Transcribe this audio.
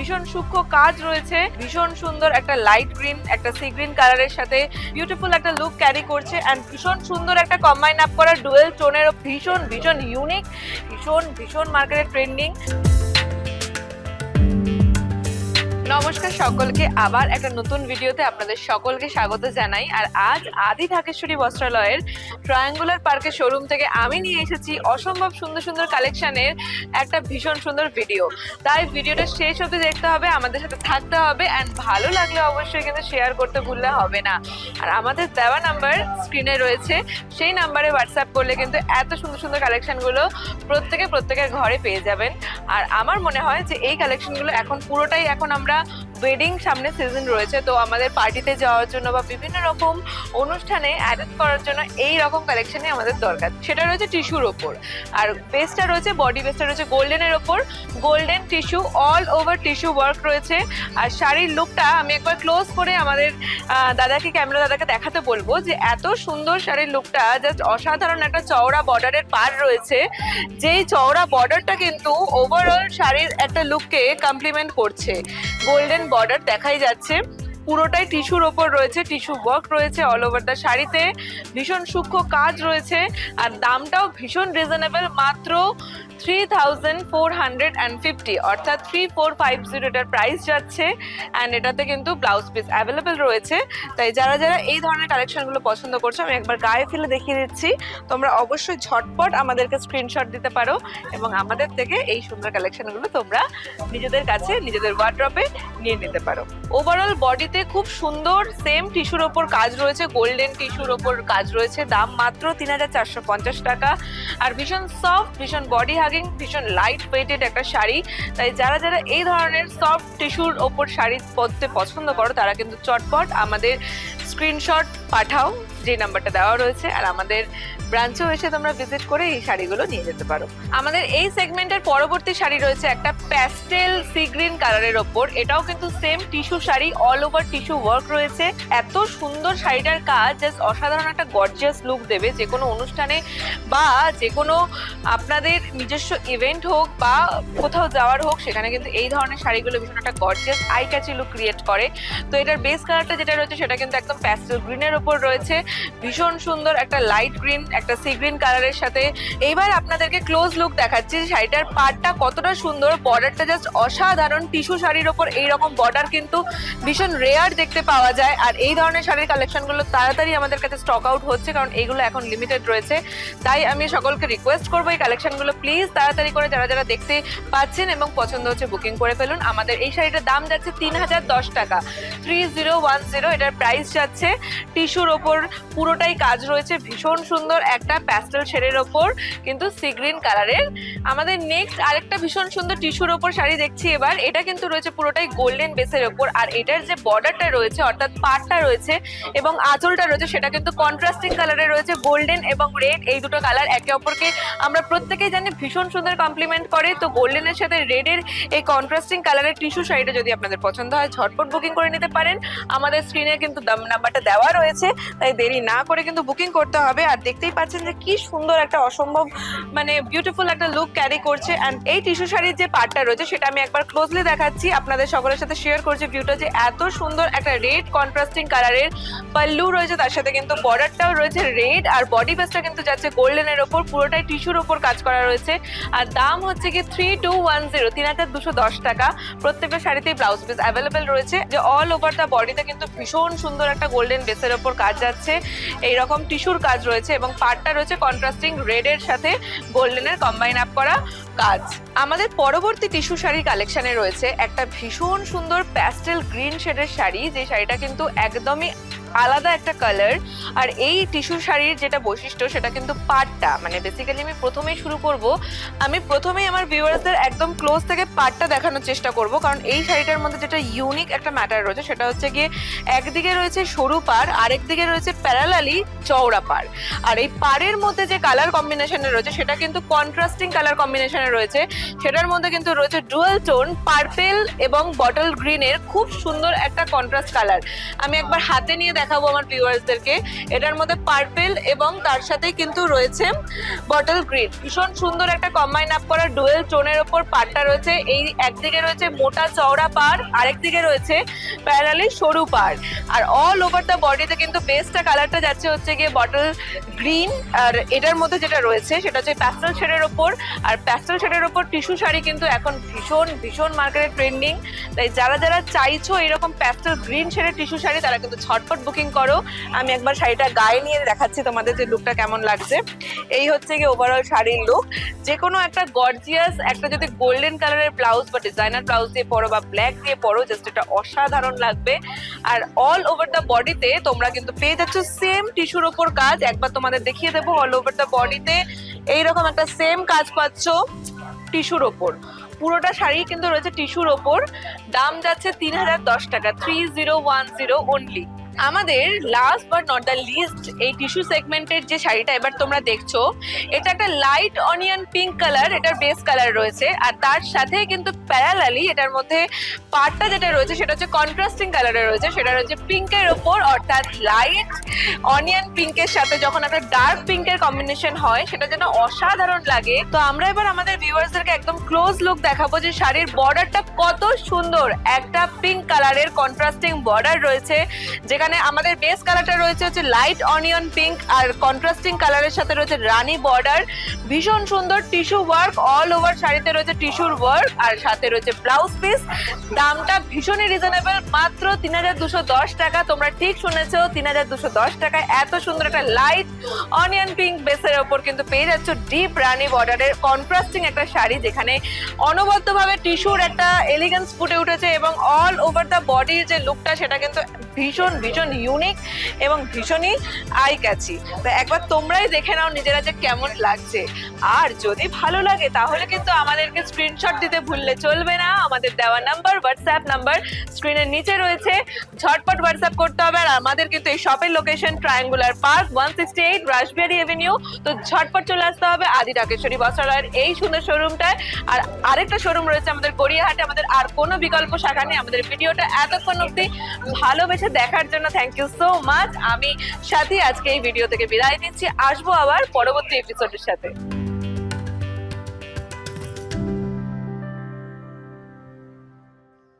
ভীষণ সূক্ষ্ম কাজ রয়েছে, ভীষণ সুন্দর একটা লাইট গ্রিন একটা সি গ্রিন কালারের সাথে বিউটিফুল একটা লুক ক্যারি করছে অ্যান্ড ভীষণ সুন্দর একটা কম্বাইন আপ করা ডুয়েল টোনের ভীষণ ভীষণ ইউনিক ভীষণ ভীষণ মার্কেটে ট্রেন্ডিং নমস্কার সকলকে। আবার একটা নতুন ভিডিওতে আপনাদের সকলকে স্বাগত জানাই। আর আজ আদি ঢাকেশ্বরী বস্ত্রালয়ের ট্রায়াঙ্গুলার পার্কের শোরুম থেকে আমি নিয়ে এসেছি অসম্ভব সুন্দর সুন্দর কালেকশনের একটা ভীষণ সুন্দর ভিডিও। তাই ভিডিওটা শেষ অবধি দেখতে হবে, আমাদের সাথে থাকতে হবে। অ্যান্ড ভালো লাগলে অবশ্যই কিন্তু শেয়ার করতে ভুললে হবে না। আর আমাদের দেওয়া নাম্বার স্ক্রিনে রয়েছে। সেই নাম্বারে হোয়াটসঅ্যাপ করলে কিন্তু এত সুন্দর সুন্দর কালেকশনগুলো প্রত্যেকে প্রত্যেকের ঘরে পেয়ে যাবেন। আর আমার মনে হয় যে এই কালেকশনগুলো এখন পুরোটাই এখন আমরা ওয়েডিং সামনে সিজন রয়েছে, তো আমাদের পার্টিতে যাওয়ার জন্য বা বিভিন্ন রকম অনুষ্ঠানে অ্যাটেন্ড করার জন্য এই রকম কালেকশনই আমাদের দরকার। সেটা রয়েছে টিস্যুর ওপর। আর বেসটা রয়েছে বডি বেসটা রয়েছে গোল্ডেনের ওপর। Golden tissue all over tissue work রয়েছে। আর শাড়ির লুকটা আমি একবার ক্লোজ করে আমাদের দাদাকে ক্যামেরা দাদাকে দেখাতে বলব যে এত সুন্দর শাড়ির লুকটা জাস্ট অসাধারণ একটা চওড়া বর্ডারের পার রয়েছে। যেই চওড়া বর্ডারটা কিন্তু ওভারঅল শাড়ির একটা লুককে কমপ্লিমেন্ট করছে। গোল্ডেন বর্ডার দেখাই যাচ্ছে। পুরোটাই টিস্যুর ওপর রয়েছে টিস্যু ওয়ার্ক রয়েছে অল ওভার দ্য শাড়িতে। ভীষণ সূক্ষ্ম কাজ রয়েছে আর দামটাও ভীষণ রিজনেবল মাত্র three thousand four hundred and fifty অর্থাৎ থ্রি ফোর ফাইভ জিরো এটার প্রাইস যাচ্ছে অ্যান্ড এটাতে কিন্তু ব্লাউজ পিস অ্যাভেলেবেল রয়েছে। তাই যারা যারা এই ধরনের কালেকশনগুলো পছন্দ করছ, আমি একবার গায়ে ফেলে দেখিয়ে দিচ্ছি। তোমরা অবশ্যই ঝটপট আমাদেরকে স্ক্রিনশট দিতে পারো এবং আমাদের থেকে এই সুন্দর কালেকশনগুলো তোমরা নিজেদের কাছে, নিজেদের ওয়ার্ড্রপে নিয়ে নিতে পারো। ওভারঅল বডিতে খুব সুন্দর সেম টিস্যুর ওপর কাজ রয়েছে গোল্ডেন টিস্যুর ওপর কাজ রয়েছে। দাম মাত্র তিন হাজার চারশো পঞ্চাশ টাকা। আর ভীষণ সফট ভীষণ বডি হাগিং ভীষণ লাইট ওয়েটেড একটা শাড়ি। তাই যারা যারা এই ধরনের সফট টিস্যুর ওপর শাড়ি পরতে পছন্দ করো, তারা কিন্তু চটপট আমাদের স্ক্রিনশট পাঠাও। যে নাম্বারটা দেওয়া রয়েছে, আর আমাদের ব্রাঞ্চেও এসে তোমরা ভিজিট করে এই শাড়িগুলো নিয়ে যেতে পারো। আমাদের এই সেগমেন্টের পরবর্তী শাড়ি রয়েছে একটা প্যাস্টেল সি গ্রিন কালারের ওপর। এটাও কিন্তু same tissue sari all over tissue work রয়েছে। এত সুন্দর শাড়িটার কাজ জাস্ট অসাধারণ একটা গর্জিয়াস লুক দেবে। যে কোনো অনুষ্ঠানে বা যে কোনো আপনাদের নিজস্ব ইভেন্ট হোক বা কোথাও যাওয়ার হোক, সেখানে কিন্তু এই ধরনের শাড়িগুলো ভীষণ একটা gorgeous eye catchy look create করে। তো এটার বেস কালারটা যেটা রয়েছে, সেটা কিন্তু একদম প্যাস্টেল গ্রিনের ওপর রয়েছে। ভীষণ সুন্দর একটা লাইট গ্রিন একটা সি গ্রিন কালারের সাথে। এইবার আপনাদেরকে ক্লোজ লুক দেখাচ্ছি, শাড়িটার পাড়টা কতটা সুন্দর। বর্ডারটা জাস্ট অসাধারণ। টিস্যু শাড়ির ওপর এইরকম বর্ডার কিন্তু ভীষণ রেয়ার দেখতে পাওয়া যায়। আর এই ধরনের শাড়ির কালেকশনগুলো তাড়াতাড়ি আমাদের কাছে স্টক আউট হচ্ছে, কারণ এগুলো এখন লিমিটেড রয়েছে। তাই আমি সকলকে রিকোয়েস্ট করব এই কালেকশনগুলো প্লিজ তাড়াতাড়ি করে যারা যারা দেখতে পাচ্ছেন এবং পছন্দ হচ্ছে বুকিং করে ফেলুন। আমাদের এই শাড়িটার দাম যাচ্ছে তিন হাজার দশ টাকা। থ্রি জিরো ওয়ান জিরো এটার প্রাইস যাচ্ছে। টিস্যুর ওপর পুরোটাই কাজ রয়েছে। ভীষণ সুন্দর একটা প্যাস্টেল শেডের ওপর, কিন্তু সি গ্রিন কালারের আমাদের নেক্সট আরেকটা ভীষণ সুন্দর টিস্যুর ওপর শাড়ি দেখছি এবার। এটা কিন্তু রয়েছে পুরোটাই গোল্ডেন বেসের ওপর। আর এটার যে বর্ডারটা রয়েছে, অর্থাৎ পাটটা রয়েছে এবং আঁচলটা রয়েছে, সেটা কিন্তু কন্ট্রাস্টিং কালারে রয়েছে গোল্ডেন এবং রেড এই দুটো কালার একে অপরকে আমরা প্রত্যেকেই জানি ভীষণ সুন্দর কমপ্লিমেন্ট করে। তো গোল্ডেনের সাথে রেডের এই কন্ট্রাস্টিং কালারের টিস্যু শাড়িটা যদি আপনাদের পছন্দ হয়, ঝটপট বুকিং করে নিতে পারেন। আমাদের স্ক্রিনে কিন্তু দাম নাম্বারটা দেওয়া রয়েছে, তাই দেরি না করে কিন্তু বুকিং করতে হবে। আর দেখতেই পাচ্ছেন যে কি সুন্দর একটা অসম্ভব মানে বিউটিফুল একটা লুক ক্যারি করছে। অ্যান্ড এই টিস্যু শাড়ির যে পার্টটা রয়েছে, সেটা আমি একবার ক্লোজলি দেখাচ্ছি। আপনাদের সকলের সাথে শেয়ার করছি ভিউটা যে এত সুন্দর একটা রেড কন্ট্রাস্টিং কালারের পাল্লু রয়েছে, তার সাথে কিন্তু বর্ডারটাও রয়েছে রেড আর বডি বেসটা কিন্তু যাচ্ছে গোল্ডেনের ওপর, পুরোটাই টিস্যুর ওপর কাজ করা রয়েছে। আর দাম হচ্ছে কি থ্রি টু ওয়ান জিরো তিন হাজার দুশো দশ টাকা। প্রত্যেকটা শাড়িতেই ব্লাউজ পিস অ্যাভেলেবেল রয়েছে। যে অল ওভার দ্য বডিতে কিন্তু ভীষণ সুন্দর একটা গোল্ডেন বেসের ওপর কাজ যাচ্ছে। এইরকম টিস্যুর কাজ রয়েছে এবং পাটটা রয়েছে কন্ট্রাস্টিং রেডের সাথে গোল্ডেনের কম্বাইন আপ করা কাজ। আমাদের পরবর্তী টিস্যু শাড়ি কালেকশনে রয়েছে একটা ভীষণ সুন্দর প্যাস্টেল গ্রিন শেডের শাড়ি, যে শাড়িটা কিন্তু একদমই আলাদা একটা কালার আর এই টিস্যু শাড়ির যেটা বৈশিষ্ট্য সেটা কিন্তু পাটটা। মানে বেসিক্যালি আমি প্রথমেই শুরু করব, আমি প্রথমেই আমার ভিউয়ার্সদের একদম ক্লোজ থেকে পাটটা দেখানোর চেষ্টা করব, কারণ এই শাড়িটার মধ্যে যেটা ইউনিক একটা ম্যাটার রয়েছে সেটা হচ্ছে গিয়ে একদিকে রয়েছে সরু পাড়, আরেকদিকে রয়েছে প্যারালালি চওড়া পাড়। আর এই পাড়ের মধ্যে যে কালার কম্বিনেশনে রয়েছে সেটা কিন্তু কন্ট্রাস্টিং কালার কম্বিনেশনে রয়েছে। সেটার মধ্যে কিন্তু রয়েছে ডুয়াল টোন পার্পেল এবং বটল গ্রিনের খুব সুন্দর একটা কন্ট্রাস্ট কালার আমি একবার হাতে নিয়ে দেখাবো আমার ভিউয়ার্সদেরকে। এটার মধ্যে পার্পেল এবং তার সাথে কিন্তু রয়েছে বটল গ্রিন ভীষণ সুন্দর একটা কম্বাইন আপ করা ডুয়েল টোনের ওপর পাড়টা রয়েছে। এই একদিকে রয়েছে মোটা চওড়া পাড়, আরেকদিকে রয়েছে প্যারালি সরু পাড়। আর অল ওভার দ্য বডিতে কিন্তু বেস্টটা কালারটা যাচ্ছে হচ্ছে গিয়ে বটল গ্রিন আর এটার মধ্যে যেটা রয়েছে সেটা হচ্ছে প্যাস্টেল শেডের ওপর। আর প্যাস্টেল শেডের ওপর টিস্যু শাড়ি কিন্তু এখন ভীষণ ভীষণ মার্কেটে ট্রেন্ডিং তাই যারা যারা চাইছো এরকম প্যাস্টেল গ্রিন শেডের টিস্যু শাড়ি, তারা কিন্তু ঝটপট বুকিং করো। আমি একবার শাড়িটা গায়ে নিয়ে দেখাচ্ছি তোমাদের যে লুকটা কেমন লাগছে। এই হচ্ছে গিয়ে ওভারঅল শাড়ির লুক যে কোনো একটা গর্জিয়াস একটা যদি গোল্ডেন কালারের ব্লাউজ বা ডিজাইনার ব্লাউজ দিয়ে পরো বা ব্ল্যাক দিয়ে পরো জাস্ট এটা অসাধারণ লাগবে। আর অল ওভার দ্য বডিতে তোমরা কিন্তু পেয়ে যাচ্ছ সেম টিস্যুর ওপর কাজ। একবার তোমাদের দেখিয়ে দেবো অল ওভার দ্য বডিতে এইরকম একটা সেম কাজ পাচ্ছ টিস্যুর ওপর। পুরোটা শাড়ি কিন্তু রয়েছে টিস্যুর ওপর। দাম যাচ্ছে তিন হাজার দশ টাকা three zero one zero only আমাদের last but not the least এই টিস্যু সেগমেন্টের যে শাড়িটা এবার তোমরা দেখছ, এটা একটা লাইট অনিয়ন পিঙ্ক কালার এটার বেস কালার রয়েছে। আর তার সাথে কিন্তু প্যারালালি এটার মধ্যে পার্টটা যেটা রয়েছে, সেটা হচ্ছে কন্ট্রাস্টিং কালারের রয়েছে। সেটা রয়েছে পিঙ্কের ওপর অর্থাৎ লাইট অনিয়ন পিঙ্কের সাথে যখন একটা ডার্ক পিঙ্কের কম্বিনেশন হয়, সেটা যেন অসাধারণ লাগে। তো আমরা এবার আমাদের ভিউয়ার্সদেরকে একদম ক্লোজ লুক দেখাবো যে শাড়ির বর্ডারটা কত সুন্দর। একটা পিঙ্ক কালারের কন্ট্রাস্টিং বর্ডার রয়েছে, যেখানে আমাদের বেস কালারটা রয়েছে হচ্ছে লাইট অনিয়ন পিঙ্ক আর কন্ট্রাস্টিং কালারের সাথে রয়েছে রানী বর্ডার ভীষণ সুন্দর টিস্যু ওয়ার্ক অল ওভার শাড়িতে রয়েছে টিস্যুর ওয়ার্ক আর সাথে রয়েছে ব্লাউজ পিস দামটা ভীষণই রিজনেবল মাত্র তিন হাজার দুশো দশ টাকা। তোমরা ঠিক শুনেছো, তিন হাজার দুশো দশ এত সুন্দর একটা লাইট অনিয়ন পিঙ্ক বেসের ওপর কিন্তু পেয়ে যাচ্ছ ডিপ রানী বর্ডারের কন্ট্রাস্টিং একটা শাড়ি, যেখানে অনবদ্যভাবে টিস্যুর একটা এলিগেন্স ফুটে উঠেছে এবং অল ওভার দ্য বডির যে লুকটা সেটা কিন্তু ভীষণ ভীষণ ইউনিক এবং ভীষণই আই ক্যাচি তো একবার তোমরাই দেখে নাও নিজেরা যে কেমন লাগছে। আর যদি ভালো লাগে, তাহলে কিন্তু আমাদেরকে স্ক্রিনশট দিতে ভুললে চলবে না। আমাদের দেওয়া নাম্বার হোয়াটসঅ্যাপ নাম্বার স্ক্রিনের নিচে রয়েছে। ঝটপট হোয়াটসঅ্যাপ করতে হবে আমাদের কিন্তু এই শপের location triangular park one sixty eight Rashbehari avenue তো ঝটপট চলে আসতে হবে আদি ঢাকেশ্বরী বস্ত্রালয়ের এই সুন্দর শোরুমটায় আর আরেকটা শোরুম রয়েছে আমাদের গড়িয়াহাটে। আমাদের আর কোনো বিকল্প শাখা নেই। আমাদের ভিডিওটা এতক্ষণ অব্দি ভালোবেসে দেখার জন্য থ্যাংক ইউ সো মাচ আমি সাথী, আজকে এই ভিডিও থেকে বিদায় নিচ্ছি। আসব আবার পরবর্তী এপিসোডের সাথে।